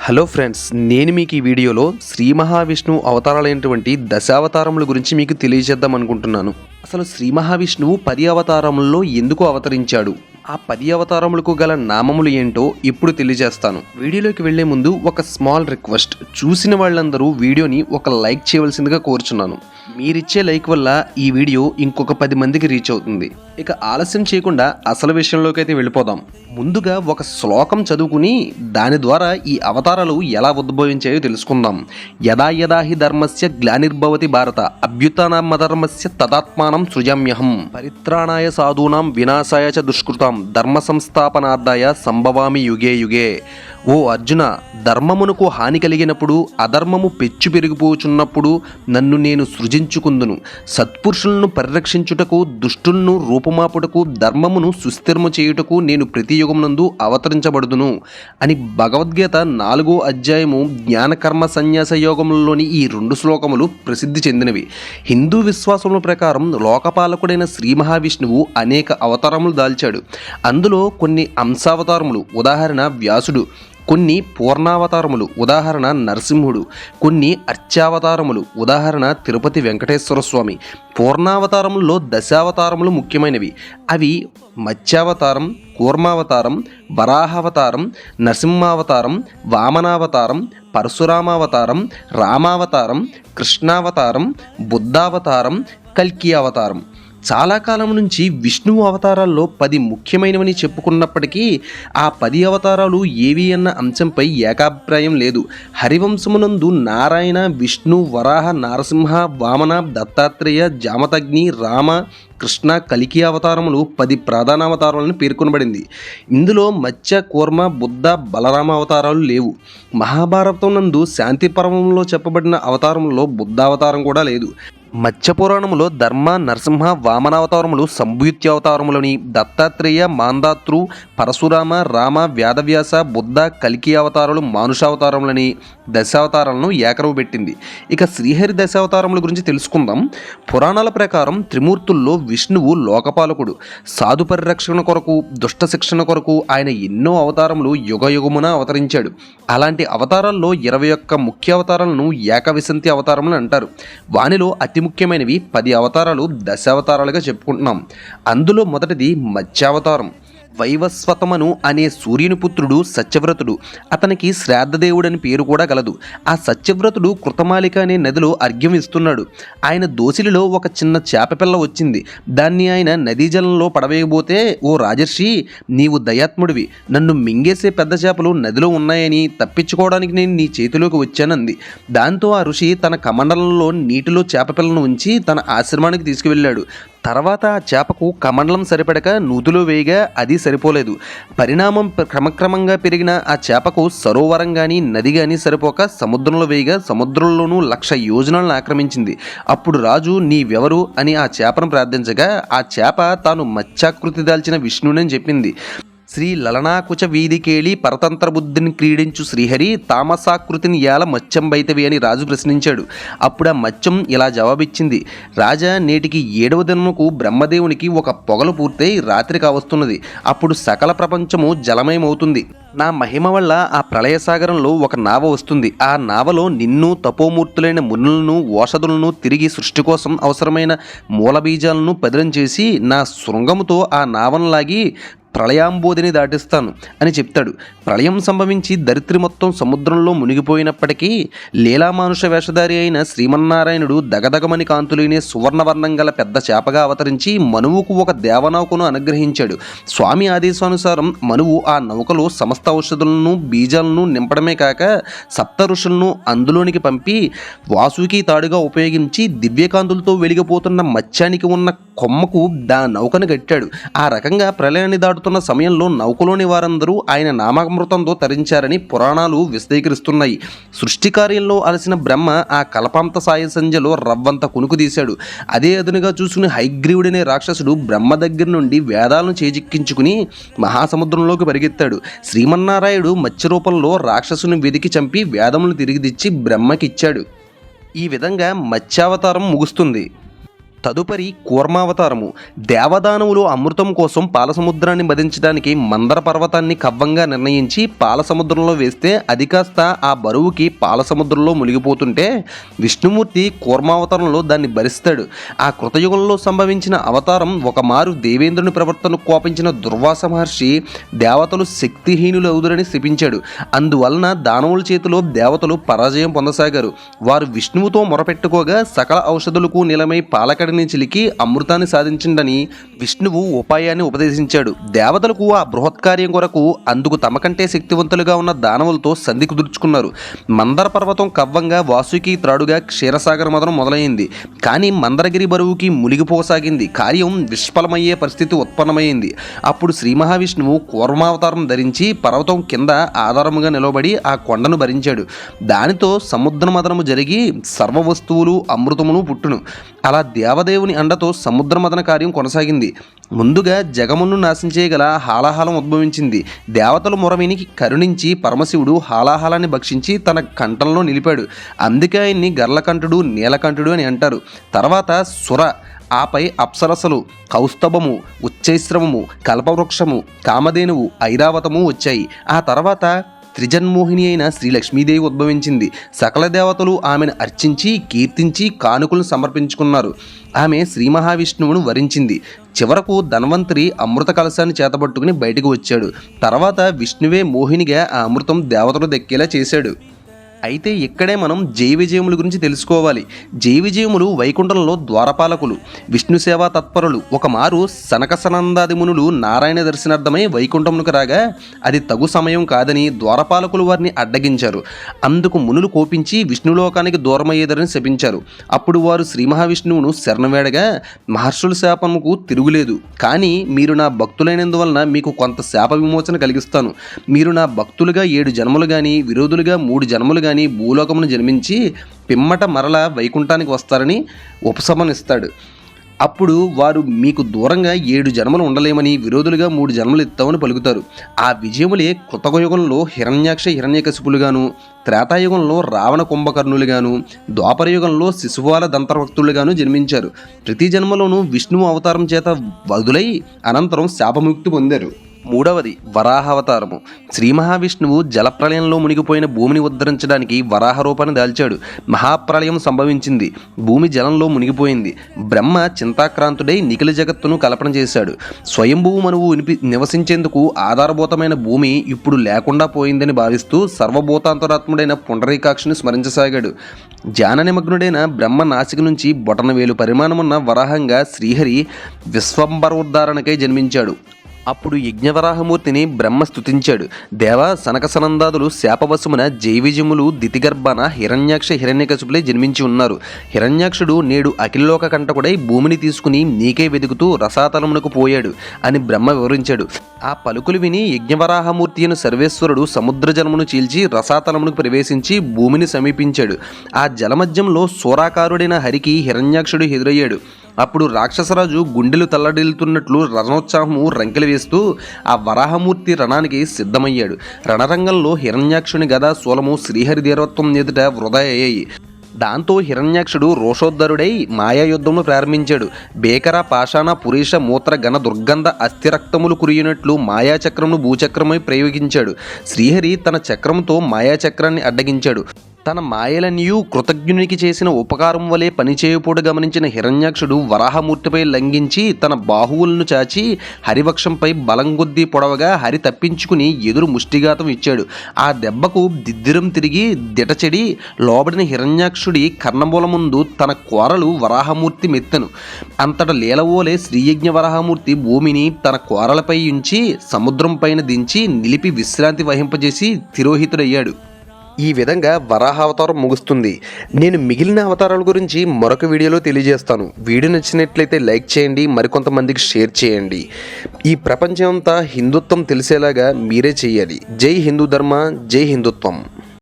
Hello friends నేను మీకు ఈ వీడియోలో శ్రీ మహావిష్ణువు అవతారాలైనటువంటి దశావతారముల గురించి మీకు తెలియజేద్దాం అనుకుంటున్నాను అసలు శ్రీ మహావిష్ణువు పది అవతారములలో ఎందుకు అవతరించాడు? ఆ పది అవతారములకు గల నామములు ఏంటో ఇప్పుడు తెలియజేస్తాను. వీడియోలోకి వెళ్ళే ముందు ఒక స్మాల్ రిక్వెస్ట్. చూసిన వాళ్ళందరూ వీడియోని ఒక లైక్ చేయవలసిందిగా కోరుచున్నాను. మీరిచ్చే లైక్ వల్ల ఈ వీడియో ఇంకొక పది మందికి రీచ్ అవుతుంది. ఇక ఆలస్యం చేయకుండా అసలు విషయంలోకి అయితే వెళ్ళిపోదాం. ముందుగా ఒక శ్లోకం చదువుకుని దాని ద్వారా ఈ అవతారాలు ఎలా ఉద్భవించాయో తెలుసుకుందాం. యదా యదా హి ధర్మస్య గ్లానిర్భవతి భారత అభ్యుత్నమధర్మస్య తదాత్మానం సృజమ్యహం. పరిత్రాణాయ సాధూనాం వినాశాయ చ దుష్కృతాం. ధర్మ సంస్థాపనార్థాయ సంభవామి యుగే యుగే. ఓ అర్జున ధర్మమునకు హాని కలిగినప్పుడు అధర్మము పెచ్చు పెరిగిపోచున్నప్పుడు నన్ను నేను సృజించుకుందును. సత్పురుషులను పరిరక్షించుటకు దుష్టులను రూపమాపుటకు ధర్మమును సుస్థిరము చేయుటకు నేను ప్రతి యుగమునందు అవతరించబడుదును. అని భగవద్గీత నాలుగో అధ్యాయము జ్ఞానకర్మ సన్యాస యోగములలోని ఈ రెండు శ్లోకములు ప్రసిద్ధి చెందినవి. హిందూ విశ్వాసముల ప్రకారం లోకపాలకుడైన శ్రీ మహావిష్ణువు అనేక అవతారములు దాల్చాడు. అందులో కొన్ని అంశావతారములు ఉదాహరణ వ్యాసుడు. కొన్ని పూర్ణావతారములు ఉదాహరణ నరసింహుడు. కొన్ని అర్చావతారములు ఉదాహరణ తిరుపతి వెంకటేశ్వర స్వామి. పూర్ణావతారములలో దశావతారములు ముఖ్యమైనవి. అవి మత్స్యావతారం కూర్మావతారం వరాహావతారం నరసింహావతారం వామనావతారం పరశురామావతారం రామావతారం కృష్ణావతారం బుద్ధావతారం కల్కి అవతారం చాలా కాలం నుంచి విష్ణువు అవతారాల్లో పది ముఖ్యమైనవని చెప్పుకున్నప్పటికీ ఆ పది అవతారాలు ఏవి అన్న అంశంపై ఏకాభిప్రాయం లేదు. హరివంశమునందు నారాయణ విష్ణు వరాహ నారసింహ వామన దత్తాత్రేయ జామతగ్ని రామ కృష్ణ కలికి అవతారములు పది ప్రధాన అవతారాలను పేర్కొనబడింది. ఇందులో మత్స్య కూర్మ బుద్ధ బలరామ అవతారాలు లేవు. మహాభారతం నందు శాంతి పర్వంలో చెప్పబడిన అవతారంలో బుద్ధావతారం కూడా లేదు. మత్స్యపురాణములో ధర్మ నరసింహ వామనావతారములు సంభూత్యావతారములని దత్తాత్రేయ మాందాతృ పరశురామ రామ వ్యాధవ్యాస బుద్ధ కలికి అవతారాలు మానుషావతారములని దశావతారాలను ఏకరవు పెట్టింది. ఇక శ్రీహరి దశావతారముల గురించి తెలుసుకుందాం. పురాణాల ప్రకారం త్రిమూర్తుల్లో విష్ణువు లోకపాలకుడు. సాధు పరిరక్షణ కొరకు దుష్ట శిక్షణ కొరకు ఆయన ఎన్నో అవతారములు యుగయుగమున అవతరించాడు. అలాంటి అవతారాల్లో ఇరవై ఒక్క ముఖ్య అవతారాలను ఏకవిశంతి అవతారములు అంటారు. వానిలో అతి ముఖ్యమైనవి పది అవతారాలు దశావతారాలుగా చెప్పుకుంటున్నాం. అందులో మొదటిది మత్స్యావతారం. వైవస్వతమను అనే సూర్యుని పుత్రుడు సత్యవ్రతుడు. అతనికి శ్రాద్ధదేవుడని పేరు కూడా గలదు. ఆ సత్యవ్రతుడు కృతమాలిక అనే నదిలో అర్ఘ్యం ఇస్తున్నాడు. ఆయన దోసిలిలో ఒక చిన్న చేపపిల్ల వచ్చింది. దాన్ని ఆయన నదీ జలంలో పడవేయబోతే ఓ రాజర్షి నీవు దయాత్ముడివి. నన్ను మింగేసే పెద్ద చేపలు నదిలో ఉన్నాయని తప్పించుకోవడానికి నేను నీ చేతిలోకి వచ్చానంది. దాంతో ఆ ఋషి తన కమండలంలో నీటిలో చేపపిల్లను ఉంచి తన ఆశ్రమానికి తీసుకువెళ్ళాడు. తర్వాత ఆ చేపకు కమండలం సరిపడక నూతిలో వేయగా అది సరిపోలేదు. పరిణామం క్రమక్రమంగా పెరిగిన ఆ చేపకు సరోవరం కానీ నది కానీ సరిపోక సముద్రంలో వేయగా సముద్రంలోనూ లక్ష యోజనాలను ఆక్రమించింది. అప్పుడు రాజు నీవెవరు? అని ఆ చేపను ప్రార్థించగా ఆ చేప తాను మత్స్యాకృతి దాల్చిన విష్ణునని చెప్పింది. శ్రీ లలనాకుచ వీధికేళి పరతంత్ర బుద్ధిని క్రీడించు శ్రీహరి తామసాకృతిని యాల మత్స్యం బైతవి అని రాజు ప్రశ్నించాడు. అప్పుడు ఆ మత్స్యం ఇలా జవాబిచ్చింది. రాజా నేటికి ఏడవ దినముకు బ్రహ్మదేవునికి ఒక పొగలు పూర్తయి రాత్రి కావస్తున్నది. అప్పుడు సకల ప్రపంచము జలమయమవుతుంది. నా మహిమ వల్ల ఆ ప్రళయ సాగరంలో ఒక నావ వస్తుంది. ఆ నావలో నిన్ను తపోమూర్తులైన మునులను ఓషధులను తిరిగి సృష్టి కోసం అవసరమైన మూలబీజాలను పదిలం చేసి నా శృంగముతో ఆ నావను లాగి ప్రళయాంబోధిని దాటిస్తాను అని చెప్తాడు. ప్రళయం సంభవించి దరిద్రి మొత్తం సముద్రంలో మునిగిపోయినప్పటికీ లీలామానుష వేషధారి అయిన శ్రీమన్నారాయణుడు దగదగమని కాంతులేని సువర్ణవర్ణం గల పెద్ద చేపగా అవతరించి మనువుకు ఒక దేవనౌకను అనుగ్రహించాడు. స్వామి ఆదేశానుసారం మనువు ఆ నౌకలో సమస్త ఔషధులను బీజాలను నింపడమే కాక సప్త ఋషులను అందులోనికి పంపి వాసుకి తాడుగా ఉపయోగించి దివ్యకాంతులతో వెలిగిపోతున్న మత్స్యానికి ఉన్న కొమ్మకు దా నౌకను కట్టాడు. ఆ రకంగా ప్రళయాన్ని దాటుతున్న సమయంలో నౌకలోని వారందరూ ఆయన నామామృతంతో తరించారని పురాణాలు విశదీకరిస్తున్నాయి. సృష్టి కార్యంలో అలసిన బ్రహ్మ ఆ కలపాంత సాయ సంజలో రవ్వంత కునుకు తీశాడు. అదే అదునుగా చూసుకుని హైగ్రీవుడనే రాక్షసుడు బ్రహ్మ దగ్గర నుండి వేదాలను చేజిక్కించుకుని మహాసముద్రంలోకి పరిగెత్తాడు. శ్రీమన్నారాయుడు మత్స్య రూపంలో రాక్షసుని వెదికి చంపి వేదములు తిరిగిదిచ్చి బ్రహ్మకిచ్చాడు. ఈ విధంగా మత్స్యావతారం ముగుస్తుంది. తదుపరి కూర్మావతారము. దేవదానవులు అమృతం కోసం పాలసముద్రాన్ని మదించడానికి మందర పర్వతాన్ని కవ్వంగా నిర్ణయించి పాలసముద్రంలో వేస్తే అది కాస్త ఆ బరువుకి పాలసముద్రంలో మునిగిపోతుంటే విష్ణుమూర్తి కూర్మావతారంలో దాన్ని భరిస్తాడు. ఆ కృతయుగంలో సంభవించిన అవతారం ఒకమారు దేవేంద్రుని ప్రవర్తనకు కోపించిన దుర్వాస మహర్షి దేవతలు శక్తిహీనులు అవుదురని శపించాడు. అందువలన దానవుల చేతిలో దేవతలు పరాజయం పొందసాగారు. వారు విష్ణువుతో మొరపెట్టుకోగా సకల ఔషధులకు నిలమై పాలకడిని చిలికి అమృతాన్ని సాధించిండని విష్ణువు ఉపాయాన్ని ఉపదేశించాడు. దేవతలకు ఆ బృహత్కార్యం కొరకు అందుకు తమకంటే శక్తివంతులుగా ఉన్న దానవులతో సంధి కుదుర్చుకున్నారు. మందర పర్వతం కవ్వంగా వాసుకి త్రాడుగా క్షీరసాగర మదనం మొదలైంది. కానీ మందరగిరి బరువుకి మునిగిపోసాగింది కార్యం విష్ఫలమయ్యే పరిస్థితి ఉత్పన్నమైంది అప్పుడు శ్రీ మహావిష్ణువు కూర్మావతారం ధరించి పర్వతం కింద ఆధారముగా నిలబడి ఆ కొండను భరించాడు. దానితో సముద్ర మదనము జరిగి సర్వ వస్తువులు అమృతమును పుట్టును. అలా దేవ దేవదేవుని అండతో సముద్రమదన కార్యం కొనసాగింది. ముందుగా జగమును నాశించేయగల హాలాహలం ఉద్భవించింది. దేవతలు మురవీనికి కరుణించి పరమశివుడు హాలాహలాన్ని భక్షించి తన కంఠంలో నిలిపాడు. అందుకే ఆయన్ని గర్లకంఠుడు నీలకంఠుడు అని అంటారు. తర్వాత సుర ఆపై అప్సరసలు కౌస్తభము ఉచ్చైశ్రవము కల్పవృక్షము కామధేనువు ఐరావతము వచ్చాయి. ఆ తర్వాత త్రిజన్మోహిని అయిన శ్రీ లక్ష్మీదేవి ఉద్భవించింది. సకల దేవతలు ఆమెను అర్చించి కీర్తించి కానుకలను సమర్పించుకున్నారు. ఆమె శ్రీ మహావిష్ణువును వరించింది. చివరకు ధన్వంతరి అమృత కలశాన్ని చేతబట్టుకుని బయటకు వచ్చాడు. తర్వాత విష్ణువే మోహినిగా ఆ అమృతం దేవతలు దక్కేలా చేశాడు. అయితే ఇక్కడే మనం జై విజయముల గురించి తెలుసుకోవాలి. జై విజయములు వైకుంఠంలో ద్వారపాలకులు విష్ణు సేవా తత్పరులు. ఒక మారు సనక సనందాది మునులు నారాయణ దర్శనార్థమై వైకుంఠమునకు రాగా అది తగు సమయం కాదని ద్వారపాలకులు వారిని అడ్డగించారు. అందుకు మునులు కోపించి విష్ణులోకానికి దూరమయ్యేదని శపించారు. అప్పుడు వారు శ్రీ మహావిష్ణువును శరణవేడగా మహర్షుల శాపముకు తిరుగులేదు. కానీ మీరు నా భక్తులైనందువలన మీకు కొంత శాప విమోచన కలిగిస్తాను. మీరు నా భక్తులుగా ఏడు జన్మలు కానీ విరోధులుగా మూడు జన్మలు కానీ భూలోకమును జన్మించి పిమ్మట మరల వైకుంఠానికి వస్తారని ఉపశమనిస్తాడు అప్పుడు వారు మీకు దూరంగా ఏడు జన్మలు ఉండలేమని విరోధులుగా మూడు జన్మలు ఇస్తామని పలుకుతారు. ఆ విజయములే కృతయుగంలో హిరణ్యాక్ష హిరణ్యకశిపులుగాను త్రేతాయుగంలో రావణ కుంభకర్ణులుగాను ద్వాపరయుగంలో శిశువాల దంతర్వక్తులుగాను జన్మించారు. ప్రతి జన్మలోనూ విష్ణువు అవతారం చేత వదులై అనంతరం శాపముక్తి పొందారు. మూడవది వరాహావతారము. శ్రీ మహావిష్ణువు జలప్రలయంలో మునిగిపోయిన భూమిని ఉద్ధరించడానికి వరాహ రూపాన్ని దాల్చాడు. మహాప్రళయం సంభవించింది. భూమి జలంలో మునిగిపోయింది. బ్రహ్మ చింతాక్రాంతుడై నిఖిల జగత్తును కల్పన చేశాడు. స్వయంభువు మనువు వినిపి నివసించేందుకు ఆధారభూతమైన భూమి ఇప్పుడు లేకుండా పోయిందని భావిస్తూ సర్వభూతాంతరాత్ముడైన పుండరీకాక్షిని స్మరించసాగాడు. ధ్యాన నిమగ్నుడైన బ్రహ్మ నాసిక నుంచి బొటనవేలు పరిమాణమున్న వరాహంగా శ్రీహరి విశ్వంబరోద్ధారణకై జన్మించాడు. అప్పుడు యజ్ఞవరాహమూర్తిని బ్రహ్మ స్తుతించాడు. దేవ సనక సనందాదులు శాపవశమున జైవిజములు దితిగర్భన హిరణ్యాక్ష హిరణ్యకశుపులే జన్మించి ఉన్నారు. హిరణ్యాక్షుడు నేడు అఖిల్లోక కంటకుడై భూమిని తీసుకుని నీకే వెతుకుతూ రసాతలమునకు పోయాడు అని బ్రహ్మ వివరించాడు. ఆ పలుకులు విని యజ్ఞవరాహమూర్తి అయిన సర్వేశ్వరుడు సముద్ర జలమును చీల్చి రసాతలమునకు ప్రవేశించి భూమిని సమీపించాడు. ఆ జలమధ్యంలో సూరాకారుడైన హరికి హిరణ్యాక్షుడు ఎదురయ్యాడు. అప్పుడు రాక్షసరాజు గుండెలు తల్లడిల్లుతున్నట్లు రణోత్సాహము రంకెలు వేస్తూ ఆ వరాహమూర్తి రణానికి సిద్ధమయ్యాడు. రణరంగంలో హిరణ్యాక్షుని గద శూలము శ్రీహరి దేవత్వం ఎదుట వృధా అయ్యాయి దాంతో హిరణ్యాక్షుడు రోషోద్ధరుడై మాయాయుద్ధమును ప్రారంభించాడు. బేకర పాషాణ పురీష మూత్ర గణ దుర్గంధ అస్థిరక్తములు కురియునట్లు మాయాచక్రమును భూచక్రమై ప్రయోగించాడు. శ్రీహరి తన చక్రంతో మాయాచక్రాన్ని అడ్డగించాడు. తన మాయలనియు కృతజ్ఞునికి చేసిన ఉపకారం వలె పనిచేయపోడు గమనించిన హిరణ్యాక్షుడు వరాహమూర్తిపై లంఘించి తన బాహువులను చాచి హరివక్షంపై బలం పొడవగా హరి తప్పించుకుని ఎదురు ముష్టిఘాతం ఇచ్చాడు. ఆ దెబ్బకు దిద్దిరం తిరిగి దిటచెడి లోబడిన హిరణ్యాక్షుడి కర్ణమూల ముందు తన కోరలు వరాహమూర్తి మెత్తెను. అంతట లీలవోలే శ్రీయజ్ఞ వరాహమూర్తి భూమిని తన కోరలపై ఉంచి సముద్రం పైన దించి నిలిపి విశ్రాంతి వహింపజేసి తిరోహితుడయ్యాడు. ఈ విధంగా వరాహ అవతారం ముగుస్తుంది. నేను మిగిలిన అవతారాల గురించి మరొక వీడియోలో తెలియజేస్తాను. వీడియో నచ్చినట్లయితే లైక్ చేయండి మరికొంతమందికి షేర్ చేయండి. ఈ ప్రపంచం అంతా హిందుత్వం తెలిసేలాగా మీరే చేయాలి. జై హిందూ ధర్మ జై హిందుత్వం.